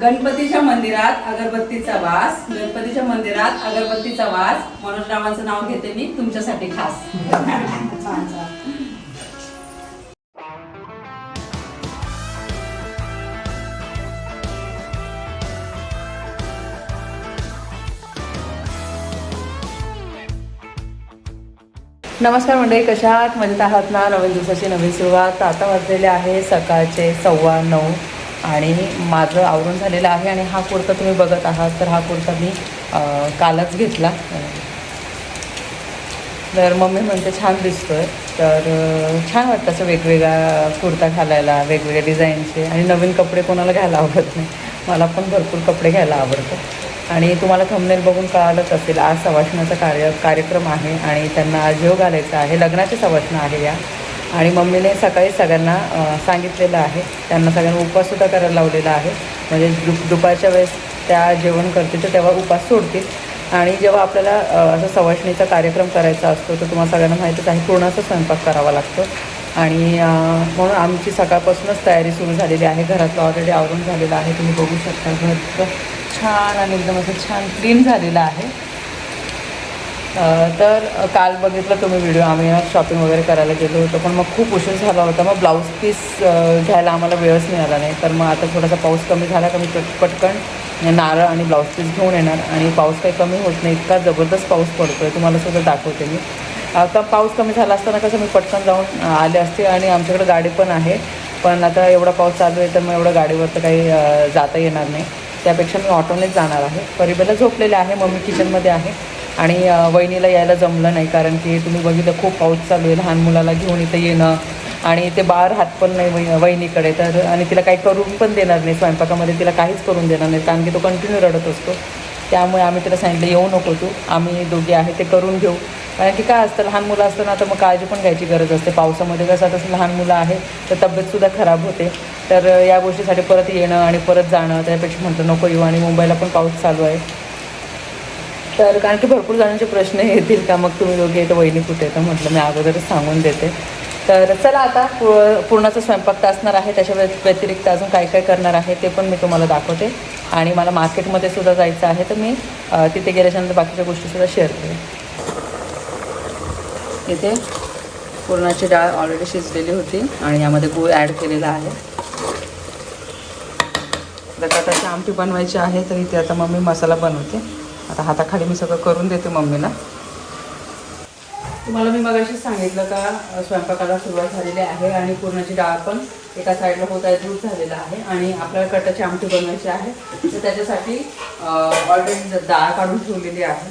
गणपतीच्या मंदिरात अगरबत्तीचा वास गणपतीच्या मंदिरात अगरबत्तीचा वास. मनोजरावांचं नाव घेते मी तुमच्यासाठी खास. नमस्कार मंडळी कशा आहात? मजेत आहात ना? नवीन दिवसाची नवीन सुरुवात. आता वाजलेले आहे सकाळचे सव्वा नऊ. आणि माझं आवरून झालेलं आहे आणि हा कुर्ता तुम्ही बघत आहात तर हा कुर्ता मी कालच घेतला. तर मम्मी म्हणते छान दिसतोय. तर छान वाटतं असं वेगवेगळा कुर्ता घालायला वेगवेगळ्या डिझाईनचे. आणि नवीन कपडे कोणाला घ्यायला आवडत नाही. मला पण भरपूर कपडे घ्यायला आवडतं आणि तुम्हाला थंबनेल बघून कळालंच असेल आज सवासणाचा कार्य कार्यक्रम आहे आणि त्यांना आज जेव घालायचा आहे. लग्नाचे सवासणं आहे या. आणि मम्मीने सकाळी सगळ्यांना सांगितलेलं आहे. त्यांना सगळ्यांना उपवाससुद्धा करायला लावलेला आहे. म्हणजे दु दुपारच्या वेळेस त्या जेवण करतील तर तेव्हा उपास सोडतील. आणि जेव्हा आपल्याला असं सवाशणीचा कार्यक्रम करायचा असतो तर तुम्हाला सगळ्यांना माहितीच आहे पूर्णाचा स्वयंपाक करावा लागतो. आणि म्हणून आमची सकाळपासूनच तयारी सुरू झालेली आहे. घरातलं ऑलरेडी आवरून झालेलं आहे. तुम्ही बघू शकता घर छान आणि एकदम असं छान क्लीन झालेलं आहे. तर काल बघितलं तुम्ही व्हिडिओ आम्ही शॉपिंग वगैरे करायला गेलो होतो पण मग खूप उशीर झाला होता. मग ब्लाऊज पीस घ्यायला आम्हाला वेळच मिळाला नाही. तर मग आता थोडासा पाऊस कमी झाला का मी पटकन नारळ आणि ब्लाऊज पीस घेऊन येणार. आणि पाऊस काही कमी होत नाही इतका जबरदस्त पाऊस पडतो आहे तुम्हाला सुद्धा दाखवते मी. आता पाऊस कमी झाला असताना कसं मी पटकन जाऊन आले असते आणि आमच्याकडे गाडी पण आहे. पण आता एवढा पाऊस चालू आहे तर मग एवढं गाडीवर तर काही जाता येणार नाही. त्यापेक्षा मी ऑटोनेच जाणार आहे. परिबेला झोपलेले आहे मम्मी किचनमध्ये आहे. आणि वहिनीला यायला जमलं नाही कारण की तुम्ही बघितलं खूप पाऊस चालू आहे लहान मुलाला घेऊन इथं येणं आणि ते बाहेर हात पण नाही वहिनीकडे. तर आणि तिला काही करून पण देणार नाही स्वयंपाकामध्ये तिला काहीच करून देणार नाही कारण की तो कंटिन्यू रडत असतो. त्यामुळे आम्ही तिला सांगितलं येऊ नको तू आम्ही दोघे आहे ते करून घेऊ. कारण की काय असतं लहान मुलं असताना तर मग काळजी पण घ्यायची गरज असते. पावसामध्ये कसं तसं लहान मुलं आहे तर तब्येतसुद्धा खराब होते. तर या गोष्टीसाठी परत येणं आणि परत जाणं त्यापेक्षा म्हणतो नको येऊ आणि मुंबईला पण पाऊस चालू आहे. तर कारण की भरपूर जणांचे प्रश्न येतील का मग तुम्ही दोघे तर वहिनी कुठे तर म्हटलं मी अगोदरच सांगून देते. तर चला आता पू- पूर्णाचा स्वयंपाक तर असणार आहे त्याच्या व्यतिरिक्त अजून काय काय करणार आहे ते पण मी तुम्हाला दाखवते. आणि मला मार्केटमध्ये सुद्धा जायचं आहे तर मी तिथे गेल्याच्यानंतर बाकीच्या गोष्टीसुद्धा शेअर करेन. इथे पुरणाची डाळ ऑलरेडी शिजलेली होती आणि यामध्ये गूळ ॲड केलेला आहे. बटाट्याची आमटी बनवायची आहे तर इथे आता मी मसाला बनवते. आता हाताखाली मी सगळं करून देते मम्मीला. तुम्हाला मी मगाशी सांगितलं का स्वयंपाकाला सुरुवात झालेली आहे आणि पूर्णाची डाळ पण एका साईडला होत आहे दूध झालेलं आहे आणि आपल्याला कटाची आमटी बनवायची आहे. तर त्याच्यासाठी ऑलरेडी डाळ काढून ठेवलेली आहे.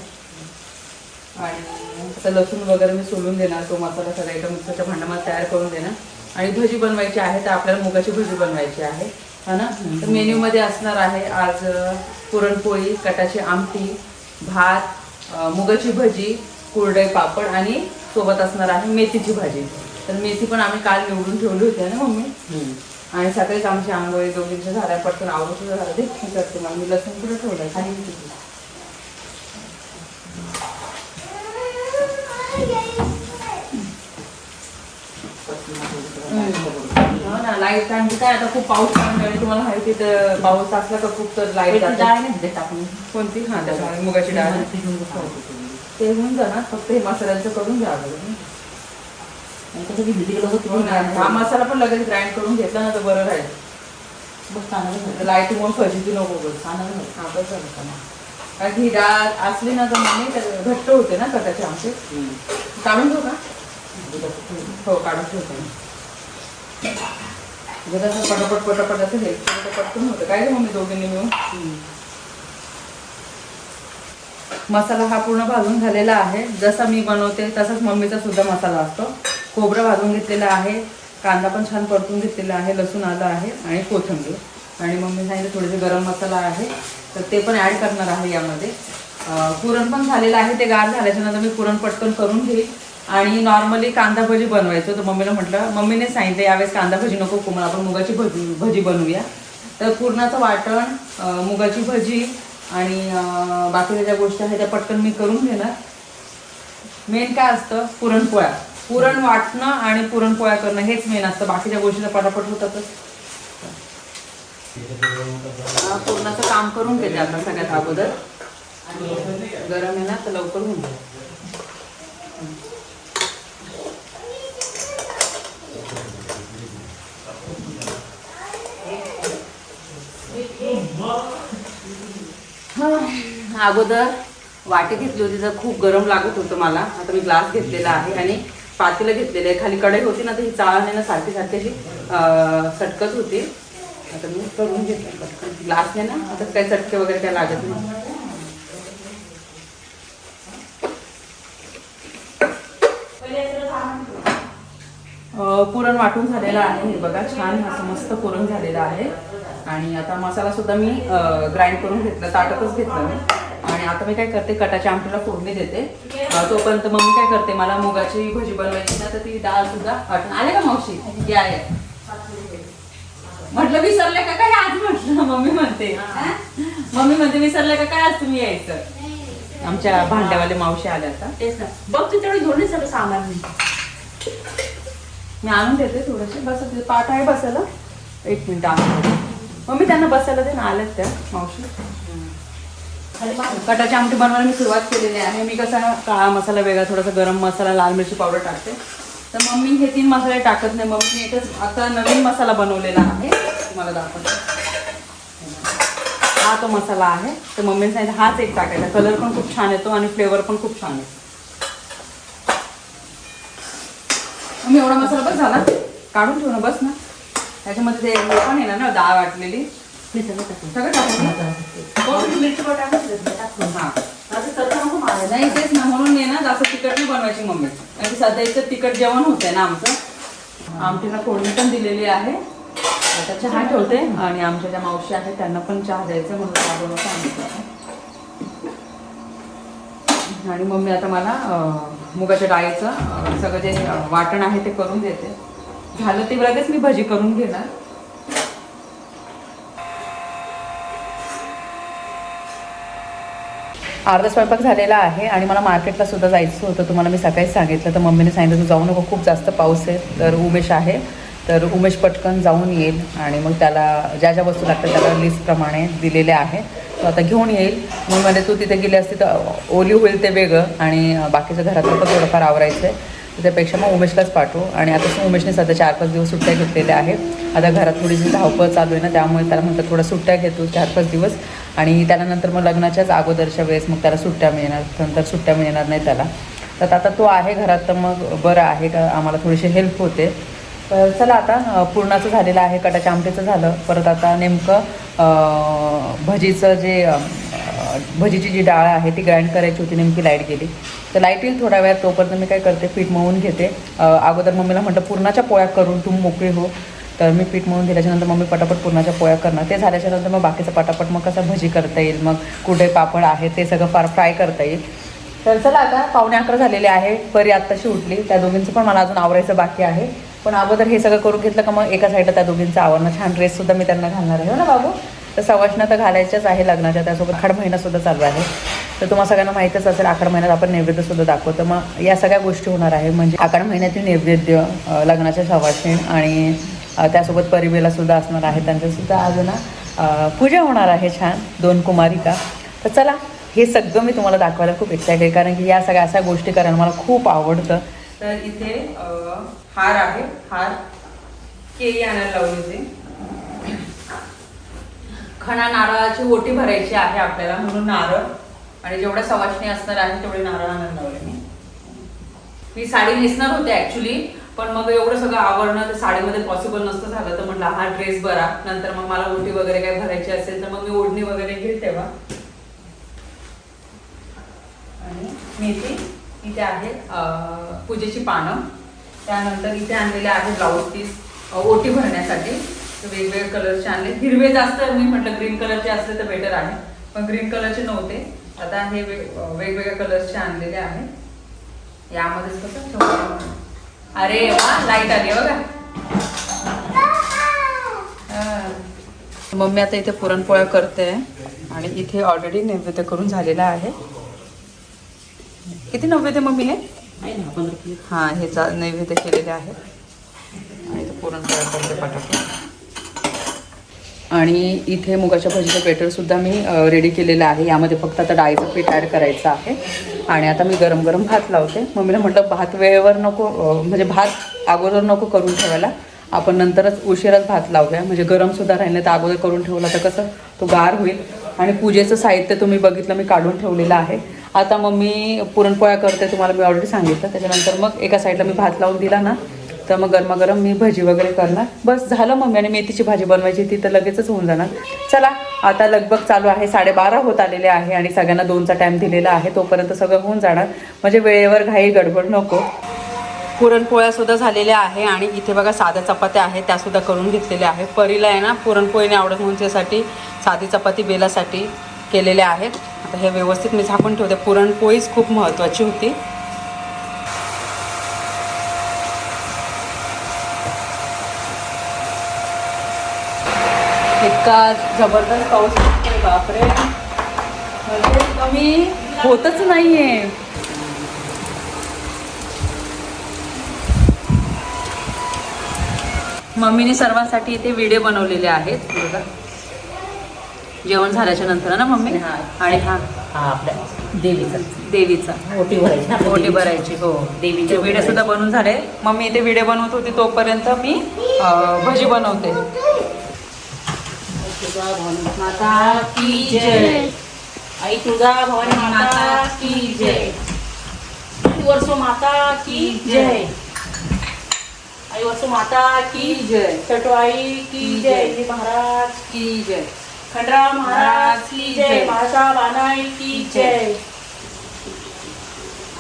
आणि आता लसूण वगैरे मी सोलून देणार तो मसाला सगळा एका मिक्सरच्या भांड्यामध्ये तयार करून देणार. आणि भजी बनवायची आहे तर आपल्याला मुगाची भजी बनवायची आहे. हा ना? तर मेन्यूमध्ये असणार आहे आज पुरणपोळी कटाची आमटी भात मुगाची भजी कुरडई पापड आणि सोबत असणार आहे मेथीची भाजी. तर मेथी पण आम्ही काल निवडून ठेवली होती ना मम्मी? आणि सकाळीच आमची आंघोळी दोघींच्या झाल्या पटकन सुद्धा झालं. ते करते मग मी लसूण कुठे ठेवलं खाली हो ना लाइट आणि काय आता खूप पाऊस पडणार तुम्हाला माहिती तर पाऊस असला का खूप तर लाइट डाळ नाही देत आपण? कोणती? हा त्याच्यामध्ये मुगाची डाळ. ते होऊन जाणार फक्त हे मसाल्याचं करून घ्यावं लागेल हो ना. हा मसाला पण लगेच ग्राइंड करून घेतला ना तर बरं राहील. लाइट म्हणून फजिती नको बस हा बस झालं का मग. कारण ही डाळ असली ना तर मग घट्ट होते ना कटाचे आमचे. काढून घेऊ का? हो काढून ठेवते जर असं पटापट पटापट असं हे पटकन होतं. काय मम्मी दोघींनी मिळून? मसाला हा पूर्ण भाजून झालेला आहे. जसा मी बनवते तसाच मम्मीचा सुद्धा मसाला असतो. खोबरं भाजून घेतलेलं आहे. कांदा पण छान परतून घेतलेला आहे. लसूण आलं आहे आणि कोथिंबीर. आणि मम्मी सांगितलं थोडेसे गरम मसाला आहे. तर ते पण ॲड करणार आहे यामध्ये. पुरण पण झालेलं आहे. ते गार झाल्याच्यानंतर मी पुरण पटकन करून घेईल आणि नॉर्मली कांदा भजी बनवायचो. तर मम्मीला म्हटलं मम्मीने सांगितलं यावेळेस कांदा भजी नको कोमळ आपण मुगाची भजी भजी बनवूया. तर पुरणाचं वाटण मुगाची भजी आणि बाकीच्या ज्या गोष्टी आहेत त्या पटकन मी करून घेणार. मेन काय असतं? पुरणपोळ्या. पुरण वाटणं आणि पुरणपोळ्या करणं हेच मेन असतं. बाकीच्या गोष्टीचं पटापट होतातच पुरणाचं काम करून घेते आपण सगळ्यात अगोदर. गरम आहे ना तर लवकर होऊन जाईल. हा, अगोदर वाटी घेतली होती तर खूप गरम लागत होतं मला. आता मी ग्लास घेतलेला आहे आणि पातेलं घेतलेलं आहे. खाली कढई होती ना तर ही चाळण ना सारखी सारखी अशी सटकत होती. आता मी करून घेतलं पटकन. ग्लासने ना आता काही चटके वगैरे काय लागत नाही. पुरण वाटून झालेलं आहे. बघा छान असं मस्त पुरण झालेलं आहे. आणि आता मसाला सुद्धा मी ग्राइंड करून घेतला ताटातच घेतलं. मी आणि आता मी काय करते कटाच्या आमटीला फोडणी देते. तोपर्यंत मम्मी काय करते मला मुगाची भजी बनवायची ना तर ती डाळ सुद्धा वाटून आले का मावशी? या या. म्हटलं विसरले का? काय आज म्हटलं? मम्मी म्हणते? मम्मी म्हणते विसरले का? काय आज तुम्ही यायचं? आमच्या भांड्यावाले मावशी आल्या आता. तेच ना. बघ तू तेवढी घेऊन सगळं सामान मी. मी आणून देते थोडेसे. बस पाठ आहे बसायला. एक मिनिट आणून मम्मी त्यांना बसायला ते ना आल्यात त्या मावशी. कटाची आमटी बनवायला मी सुरुवात केलेली आहे. मी कसा काळा मसाला वेगळा थोडासा गरम मसाला लाल मिरची पावडर टाकते. तर मम्मी हे तीन मसाले टाकत नाही. मम्मी एकच आता नवीन मसाला बनवलेला आहे. तुम्हाला दाखवते. हा तो मसाला आहे. तर मम्मीने सांगितलं हाच एक टाकायचा. कलर पण खूप छान येतो आणि फ्लेवर पण खूप छान येतो. मम्मी एवढा मसाला बस झाला. काढून ठेवू ना बस ना. त्याच्यामध्ये ते हे पण आहे ना डाळ वाटलेली मी सगळं टाकून. सगळं टाकून? कोथिंबीर, मिरची टाकून. हा नको मारायला. नाही तेच ना म्हणून मी ना जास्त तिखट नाही बनवायची मम्मी आणि सध्या इथं तिखट जेवण होतंय ना आमचं आमटीला फोडणी पण दिलेली आहे आता चहा ठेवते आणि आमच्या ज्या मावशी आहेत त्यांना पण चहा द्यायचं म्हणून चहा बनवून सांगितलं आणि मम्मी आता मला मुगाच्या डाळीचं सगळं जे वाटण आहे ते करून देते झालं ते लगेच मी भजी करून घेणार. अर्धा स्वयंपाक झालेला आहे आणि मला मार्केटला सुद्धा जायचं होतं. तुम्हाला मी सकाळीच सांगितलं तर मम्मीने सांगितलं तू जाऊ नको खूप जास्त पाऊस आहे. तर उमेश आहे. तर उमेश पटकन जाऊन येईल आणि मग त्याला ज्या ज्या वस्तू लागतात त्याला लिस्टप्रमाणे दिलेले आहे तो आता घेऊन येईल. मग म्हणजे तू तिथे गेली असती तर ओली होईल ते वेगळं आणि बाकीचं घरातलं पण थोडंफार आवरायचं आहे त्यापेक्षा मग उमेशलाच पाठवू. आणि आता उमेशने सध्या चार पाच दिवस सुट्ट्या घेतलेल्या आहेत. आता घरात थोडीशी धावपळ चालू आहे ना त्यामुळे त्याला म्हणतात थोडा सुट्ट्या घेतो चार पाच दिवस. आणि त्यानंतर मग लग्नाच्याच अगोदरच्या वेळेस मग त्याला सुट्ट्या मिळणार नंतर सुट्ट्या मिळणार नाही त्याला. तर आता तो आहे घरात तर मग बरं आहे का? आम्हाला थोडीशी हेल्प होते. तर चला आता पुरणाचं पूर्णाचं झालेलं आहे कटाच्या आमटीचं झालं. परत आता नेमकं भजीचं जे भजीची जी डाळ आहे ती ग्राइंड करायची होती नेमकी लाइट गेली. तर लाइट येईल थोड्या वेळात तोपर्यंत मी काय करते पीठ मळून घेते. अगोदर मम्मीला म्हटलं पूर्णाच्या पोळ्या करून तू मोकळी हो. तर मी पीठ मळून दिल्याच्यानंतर मम्मी पटापट पूर्णाच्या पोळ्या करणार. ते झाल्याच्यानंतर मग बाकीचं पटापट मग कसं भजी करता येईल मग कुठे पापड आहे ते सगळं फार फ्राय करता येईल. तर चला आता पावणे अकरा झालेले आहे परी आत्ताशी उठली. त्या दोघींचं पण मला अजून आवरायचं बाकी आहे. पण अगोदर हे सगळं करून घेतलं का मग एका साईडला त्या दोघींचं आवरणं. छान ड्रेससुद्धा मी त्यांना घालणार आहे. हो ना बाबू? तर सवाशना तर घालायच्याच आहे लग्नाच्या त्यासोबत आखाड महिनासुद्धा चालू आहे. तर तुम्हाला सगळ्यांना माहीतच असेल आखाड महिन्यात आपण नैवेद्यसुद्धा दाखवतो. मग या सगळ्या गोष्टी होणार आहे. म्हणजे आखाड महिन्यातील नैवेद्य लग्नाच्या सवाशीण आणि त्यासोबत परिवेलासुद्धा असणार आहे. त्यांच्यासुद्धा अजून ना पूजा होणार आहे छान दोन कुमारिका. तर चला हे सगळं मी तुम्हाला दाखवायला खूप एक्साइट आहे कारण की या सगळ्या अशा गोष्टी करायला मला खूप आवडतं. तर इथे हार आहे. हार केळी आणायला लावली होती. खणा नारळाची ओटी भरायची आहे आपल्याला म्हणून नारळ. आणि जेवढ्या सवाशणी असणार आहे तेवढे नारळ आणायला मी. मी साडी नेसणार होते ऍक्च्युली पण मग एवढं सगळं आवडणं तर साडीमध्ये पॉसिबल नसतं झालं तर म्हटलं हा ड्रेस बरा. नंतर मग मला ओटी वगैरे काय भरायची असेल तर मग मी ओढणी वगैरे घेईल तेव्हा. आणि मेथी इथे आहे पूजेची पानं. त्यानंतर इथे आणलेले आहे ब्लाऊज पीस ओटी भरण्यासाठी. वेगवेगळे कलरचे आणले. हिरवे जास्त मी म्हटलं ग्रीन कलरचे असले तर बेटर आहे. पण ग्रीन कलरचे नव्हते. आता हे वेगवेगळ्या कलर्सचे आणलेले आहे. यामध्येच कसं ठेवलं अरे वा लाइट आली बघा. मम्मी आता इथे पुरणपोळ्या करते आणि इथे ऑलरेडी नैवेद्य करून झालेला आहे. किती नैवेद्य मम्मी हे? हा हे चा नैवेद्य केलेले आहे. आणि पुरणपोळ्या करते पटापट. आणि इथे मुगाच्या भाजीचं बेटरसुद्धा मी रेडी केलेलं आहे. यामध्ये फक्त आता डाळीचं पीठ ॲड करायचं आहे. आणि आता मी गरम गरम भात लावते. मम्मीला म्हटलं भात वेळेवर नको म्हणजे भात अगोदर नको करून ठेवायला. आपण नंतरच उशिराच भात लावूया. म्हणजे गरमसुद्धा राहिले तर अगोदर करून ठेवला तर कसं तो गार होईल. आणि पूजेचं साहित्य तुम्ही बघितलं मी काढून ठेवलेलं आहे. आता मग मी पुरणपोळ्या करते तुम्हाला मी ऑलरेडी सांगितलं. त्याच्यानंतर मग एका साईडला मी भात लावून दिला ना तर मग गरमागरम मी भजी वगैरे करणार. बस झालं मम्मी आणि मेथीची भाजी बनवायची ती तर लगेचच होऊन जाणार. चला आता लगभग चालू आहे साडेबारा होत आलेले आहे आणि सगळ्यांना दोनचा टाईम दिलेला आहे तोपर्यंत सगळं होऊन जाणार. म्हणजे वेळेवर घाई गडबड नको. पुरणपोळ्यासुद्धा झालेल्या आहे आणि इथे बघा साध्या चपात्या आहेत त्यासुद्धा करून घेतलेल्या आहे परीला आहे ना पुरणपोळीने आवडत म्हणून त्यासाठी साधी चपाती बेलासाठी केलेल्या आहेत. आता हे व्यवस्थित मी झाकून ठेवते. पुरणपोळीच खूप महत्त्वाची होती. इतका जबरदस्त पाऊस पडतोय बापरे. म्हणजे कमी होतच नाहीये. मम्मीने सर्वांसाठी इथे व्हिडिओ बनवलेले आहेत बघा. जेवण झाल्याच्यानंतर ना मम्मी? हा. आणि हा. हा आपल्या देवीचा. देवीचा. ओटी भरायची हो. देवीची व्हिडिओ सुद्धा बनवून झाले. मम्मी इथे व्हिडिओ बनवत होती तोपर्यंत मी भजी बनवते. तुझा भवानी माता की जय. आई तुझा भवानी माता की जय. वर्षो माता की जय. आई वर्षो माता की जय. चटवाई की जय. महाराज की जय. खंडराव महाराज की जय. माता बानाई की जय.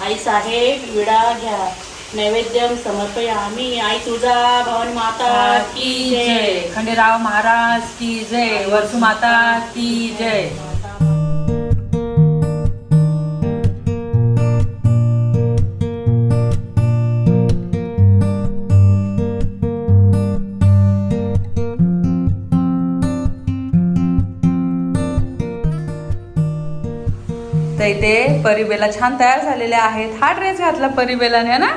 आई साहेब विडा घ्या. नैवेद्यम समर्पयामी। आई तुझा भवानी माता की जय। खंडेराव महाराज की जय। वर्षू माता की जय। तर इथे परिबेला छान तयार झालेल्या आहेत. हा ड्रेस घातला परिबेलाने ना?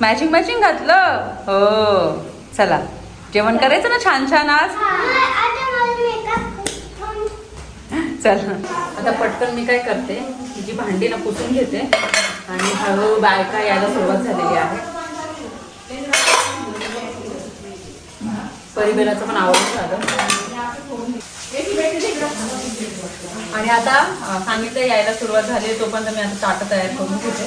मॅचिंग मॅचिंग घातलं. हो. चला. जेवण करायचं ना छान छान आज? चल. आता पटकन मी काय करते? जी भांडी ना पुसून घेते. आणि हळूहळू बायका यायला सुरुवात झालेली आहे. परिबेलाचं पण आवडून झालं. आणि आता सांगितलं यायला सुरुवात झाली तोपर्यंत मी आता ताटं तयार करून घेते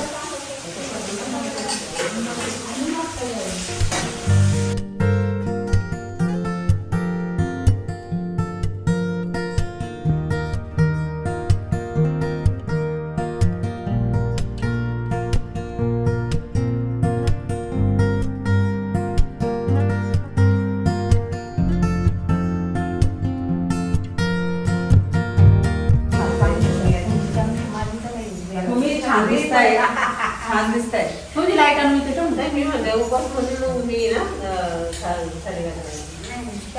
तुम्ही छान दिसताय. छान दिसताय तुम्ही लाइट आणून तिथं म्हणताय मी म्हणते उपास म्हणून मी ना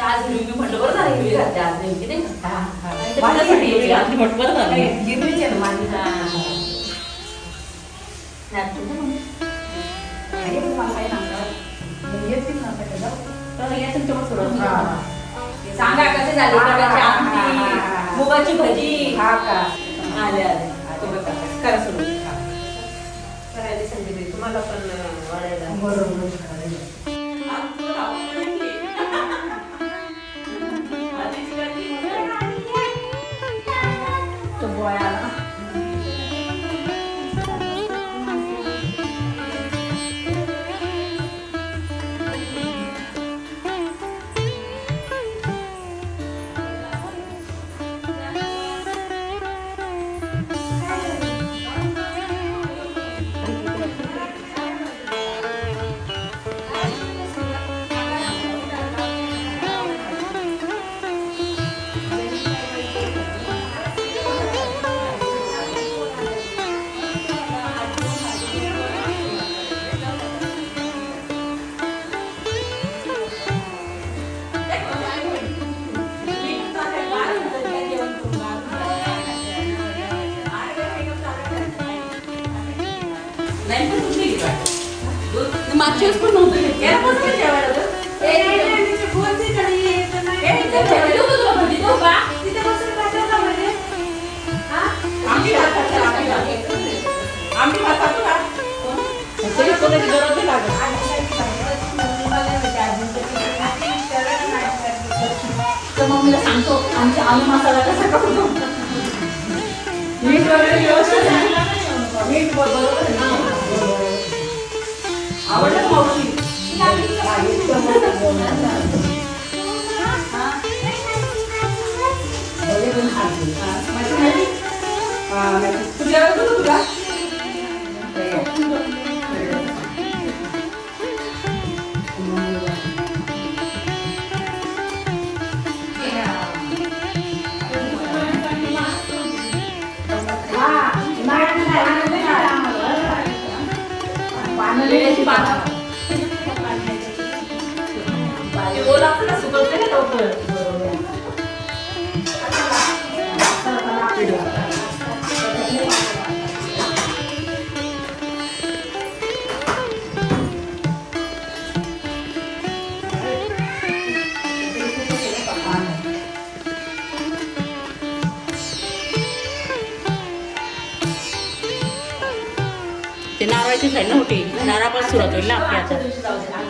आज मी मी म्हटलं बरं झालं हिरवी आज नेमकी नाही घातली म्हटलं झालं. हिरवीच आहे ना माझी. हा. सांगा. कसे झाले मुगाची भजी. हा का? आले आले. करा सुरू la pandemia. माझी माहिती हा, माहिती. तू जेवायचं होतं ते ओलं असतं ना, सुकत नाही ना लवकर. ते नारळाची साईड नव्हती नारळापासून सुरुवात होईल ना आपली आता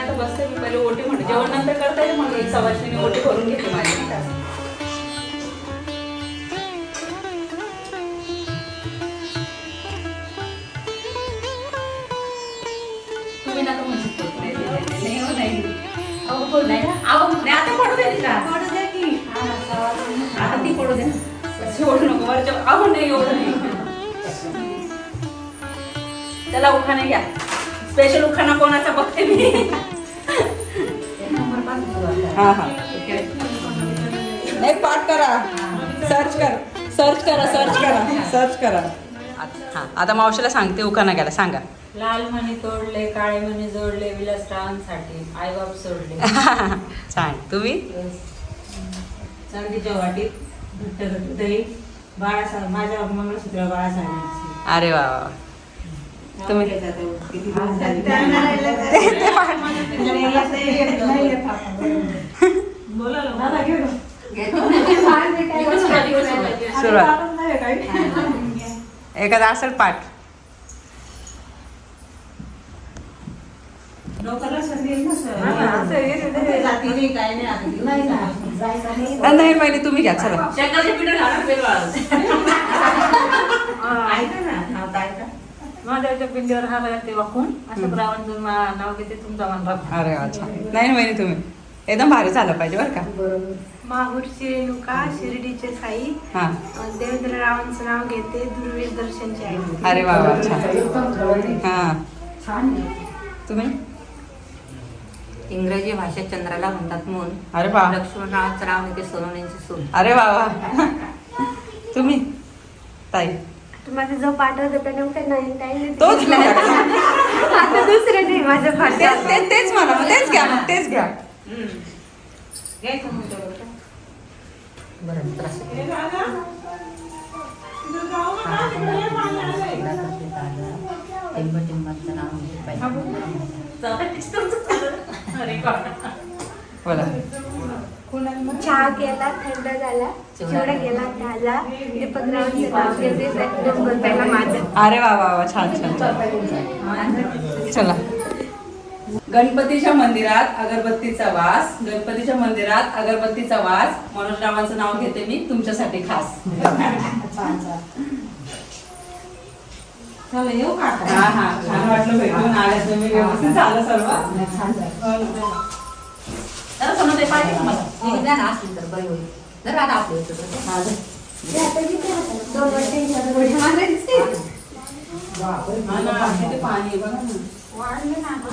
आता बसते मी पहिले ओटी म्हणते. जेवण नंतर करता येईल मग एक सवाशे ओढू नको नाही एवढं नाही. त्याला उखाणे घ्या. स्पेशल उखाणा कोणाचा बघते मी? हा हा. नाही पाठ करा. सर्च कर. सर्च करा सर्च करा. सर्च करा. हा आता मावशीला सांगते उखाणा घ्यायला. सांगा. लाल मणी तोडले काळे मणी जोडले विलासरावांसाठी. आईबाप सोडले. छान तुम्ही? चांदीच्या वाटीत. दही बाळासाहेब माझ्या मंगळसूत्र अरे वा तुम्ही-. सुरुवात. एखादा असेल पाठ. डोक्याला संधी काय नाही. नाही पहिले तुम्ही घ्या चला. शेंगाचे पिठं घालून वेगळं ऐका ना नाव तर ऐका. महादेवाच्या पिंडीवर हा बघा ते वाकून असं रावण नाव घेते तुमचा मान अरे नाही ना वहिनी तुम्ही. एकदम भारी झालं पाहिजे बरं का? माहूरची रेणुका शिर्डीचे साई. हा. देवेंद्र रावांचं नाव घेते दुर्वीर दर्शनचे अरे वा छान. हा. तुम्ही? इंग्रजी भाषेत चंद्राला म्हणतात मून. अरे वा. लक्ष्मणरावांचं नाव घेते सोनवणींची सून. अरे वा वा. तुम्ही? ताई. तुम्हाला जो पाठवतो तो नेमकं नाही काही नाही. तोच घ्या. आता दुसरं नाही माझं तेच पाठ तेच तेच म्हणा मग तेच घ्या मग तेच घ्या. बरं टिंबाचं नाव पाहिजे. बोला. चहा केला थंड झाला. चिवडा केला ताजा दीपक रावांचं नाव घेते नंबर पहिला माझं. अरे वा वा वा छान छान छान. चला. गणपतीच्या मंदिरात अगरबत्तीचा वास गणपतीच्या मंदिरात अगरबत्तीचा वास. मनोजरावांचं नाव घेते मी तुमच्यासाठी खास. चला येऊ का? आता? हा हा. छान वाटलं भेटून आल्या तुम्ही. व्यवस्थित झालं सर्व. जरा समोर ते पाहिजे का मला? हे द्या ना असतील तर बरं होईल. जर आता आपलं होतं तर. दोन वर्षांची आता थोडी मला दिसते. हा ना, किती पाणी आहे बघा ना.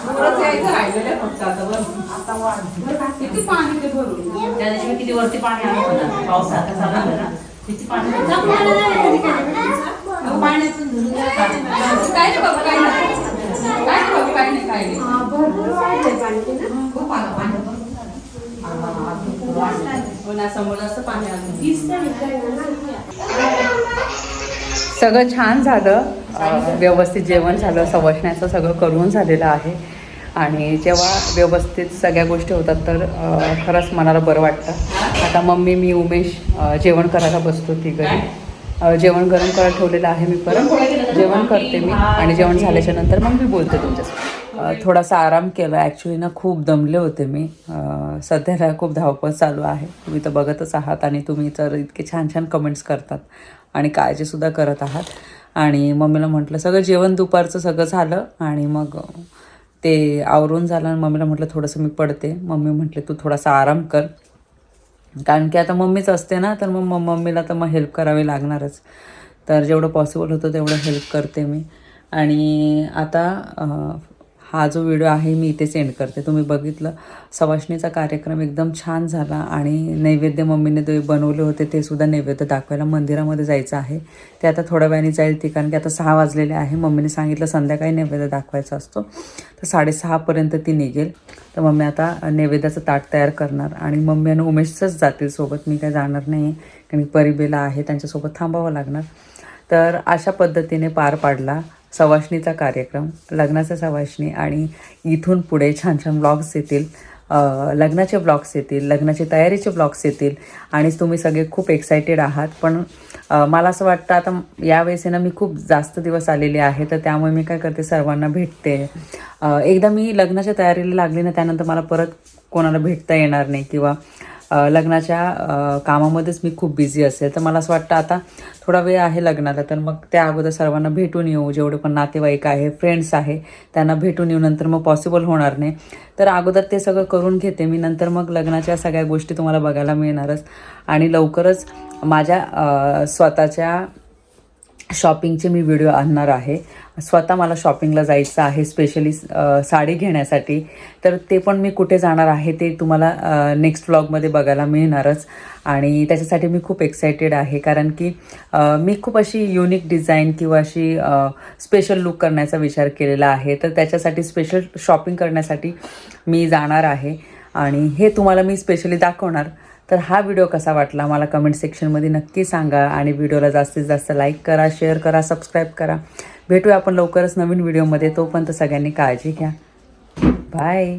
थोडंच यायचं राहिलेलं आहे फक्त आता. किती पाणी ते भरून? त्या दिवशी मी किती वरती पाणी आणत होता पावसात कसा झाला ना. किती पाणी पाण्यातून. काय नाही बाबा काय नाही. काय नाही बाबा काय नाही काय नाही. भरपूर वाढलंय पाणी ना? खूप आलं पाणी. ना समोर जास्त पाणी आलं दिसतं इकडे ना. सगळं छान झालं. अं, व्यवस्थित जेवण झालं सवशण्याचं सगळं करून झालेलं आहे. आणि जेव्हा व्यवस्थित सगळ्या गोष्टी होतात तर अं, खरंच मनाला बरं वाटतं. आता मम्मी मी उमेश अं, जेवण करायला बसतो ती घरी अं, जेवण गरम करायला ठेवलेलं आहे मी परत. जेवण करते मी आणि जेवण झाल्याच्यानंतर मग मी बोलते तुमच्यासोबत. थोडासा आराम केला. ॲक्च्युली ना खूप दमले होते मी. सध्याला खूप धावपळ चालू आहे. तुम्ही तर बघतच आहात आणि तुम्ही तर इतके छान छान कमेंट्स करतात आणि काळजीसुद्धा करत आहात. आणि मम्मीला म्हटलं सगळं जेवण दुपारचं सगळं झालं आणि मग ते आवरून झालं. आणि मम्मीला म्हटलं थोडंसं मी पडते. मम्मी म्हटले तू थोडासा आराम कर. कारण की आता मम्मीच असते ना तर मग म- मम्मीला तर मग हेल्प करावी लागणारच. तर जेवढं पॉसिबल होतं तेवढं हेल्प करते मी. आणि आता हा जो व्हिडिओ आहे मी इथे सेंड करते. तुम्ही बघितलं सवाष्णीचा कार्यक्रम एकदम छान झाला आणि नैवेद्य मम्मीने ते बनवले होते ते सुद्धा नैवेद्य दाखवायला मंदिरामध्ये जायचं आहे. ते आता थोड्या वेळाने जाईल ती कारण की आता सहा वाजलेले आहे. मम्मीने सांगितलं संध्याकाळी नैवेद्य दाखवायचा असतो. तर साडेसहापर्यंत ती निघेल. तर मम्मी आता नैवेद्याचं ताट तयार करणार आणि मम्मी आणि उमेशच जातील सोबत. मी काय जाणार नाही कारण की परिबेला आहे त्यांच्यासोबत थांबावं लागणार. तर अशा पद्धतीने पार पाडला. सवाशणीचा कार्यक्रम लग्नाचा सवाशणी आणि इथून पुढे छान छान ब्लॉग्स येतील. लग्नाचे ब्लॉग्स येतील लग्नाची तयारीचे ब्लॉग्स येतील आणि तुम्ही सगळे खूप एक्सायटेड आहात. पण मला असं वाटतं आता यावेळेस ना मी खूप जास्त दिवस आलेले आहे तर त्यामुळे मी काय करते सर्वांना भेटते. एकदा मी लग्नाच्या तयारीला लागली ना त्यानंतर मला परत कोणाला भेटता येणार नाही किंवा लग्नाच्या कामामध्येच मी खूप बिझी असेल. तर मला असं वाटतं आता थोडा वेळ आहे लग्नाला तर मग त्या अगोदर सर्वांना भेटून येऊ. जेवढे पण नातेवाईक आहे फ्रेंड्स आहे त्यांना भेटून येऊ. नंतर मग पॉसिबल होणार नाही. तर अगोदर ते सगळं करून घेते मी. नंतर मग लग्नाच्या सगळ्या गोष्टी तुम्हाला बघायला मिळणारच. आणि लवकरच माझ्या स्वतःच्या शॉपिंगचे मी व्हिडिओ आणणार आहे. स्वतः मला शॉपिंगला जायचं आहे स्पेशली साडी घेण्यासाठी. तर ते पण मी कुठे जाणार आहे ते तुम्हाला नेक्स्ट व्लॉगमध्ये बघायला मिळणारच. आणि त्याच्यासाठी मी खूप एक्सायटेड आहे. कारण की मी खूप अशी युनिक डिझाईन किंवा अशी स्पेशल लुक करण्याचा विचार केलेला आहे. तर त्याच्यासाठी स्पेशल शॉपिंग करण्यासाठी मी जाणार आहे. आणि हे तुम्हाला मी स्पेशली दाखवणार. तर हा व्हिडिओ कसा वाटला मला कमेंट सेक्शनमध्ये नक्की सांगा आणि व्हिडिओला जास्तीत जास्त लाईक करा शेअर करा सबस्क्राईब करा. भेटूया आपण लवकरच नवीन व्हिडिओमध्ये तोपर्यंत सगळ्यांनी काळजी घ्या. बाय